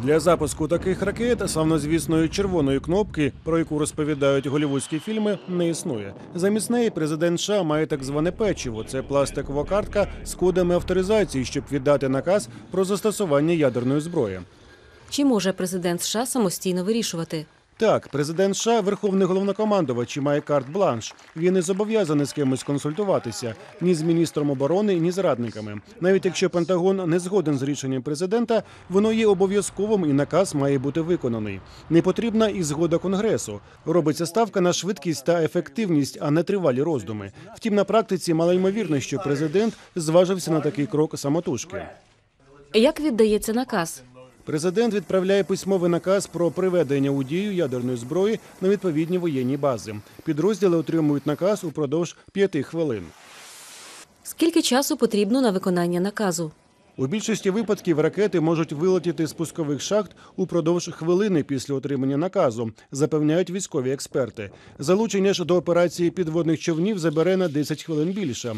Для запуску таких ракет славнозвісної червоної кнопки, про яку розповідають голівудські фільми, не існує. Замість неї президент США має так зване печиво. Це пластикова картка з кодами авторизації, щоб віддати наказ про застосування ядерної зброї. Чи може президент США самостійно вирішувати? Так, президент США верховний головнокомандувач і має карт-бланш. Він не зобов'язаний з кимось консультуватися ні з міністром оборони, ні з радниками. Навіть якщо Пентагон не згоден з рішенням президента, воно є обов'язковим і наказ має бути виконаний. Не потрібна і згода конгресу. Робиться ставка на швидкість та ефективність, а не тривалі роздуми. Втім, на практиці малоймовірно, що президент зважився на такий крок самотужки. Як віддається наказ? Президент відправляє письмовий наказ про приведення у дію ядерної зброї на відповідні воєнні бази. Підрозділи отримують наказ упродовж п'яти хвилин. Скільки часу потрібно на виконання наказу? У більшості випадків ракети можуть вилетіти з пускових шахт упродовж хвилини після отримання наказу, запевняють військові експерти. Залучення ж до операції підводних човнів забере на 10 хвилин більше.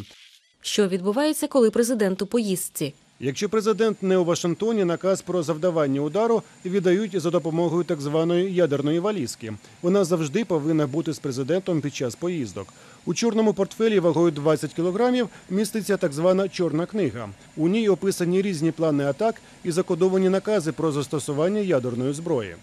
Що відбувається, коли президент у поїздці? Якщо президент не у Вашингтоні, наказ про завдавання удару віддають за допомогою так званої ядерної валізки. Вона завжди повинна бути з президентом під час поїздок. У чорному портфелі вагою 20 кілограмів міститься так звана чорна книга. У ній описані різні плани атак і закодовані накази про застосування ядерної зброї.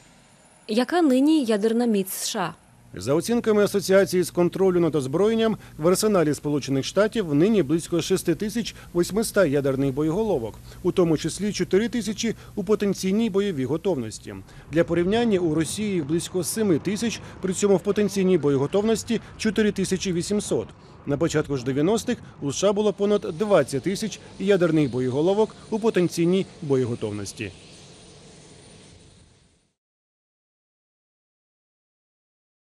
Яка нині ядерна міць США? За оцінками Асоціації з контролю над озброєнням, в арсеналі Сполучених Штатів нині близько 6800 ядерних боєголовок, у тому числі 4 тисячі у потенційній бойовій готовності. Для порівняння у Росії близько 7 тисяч, при цьому в потенційній боєготовності 4800. На початку ж 90-х у США було понад 20 тисяч ядерних боєголовок у потенційній боєготовності.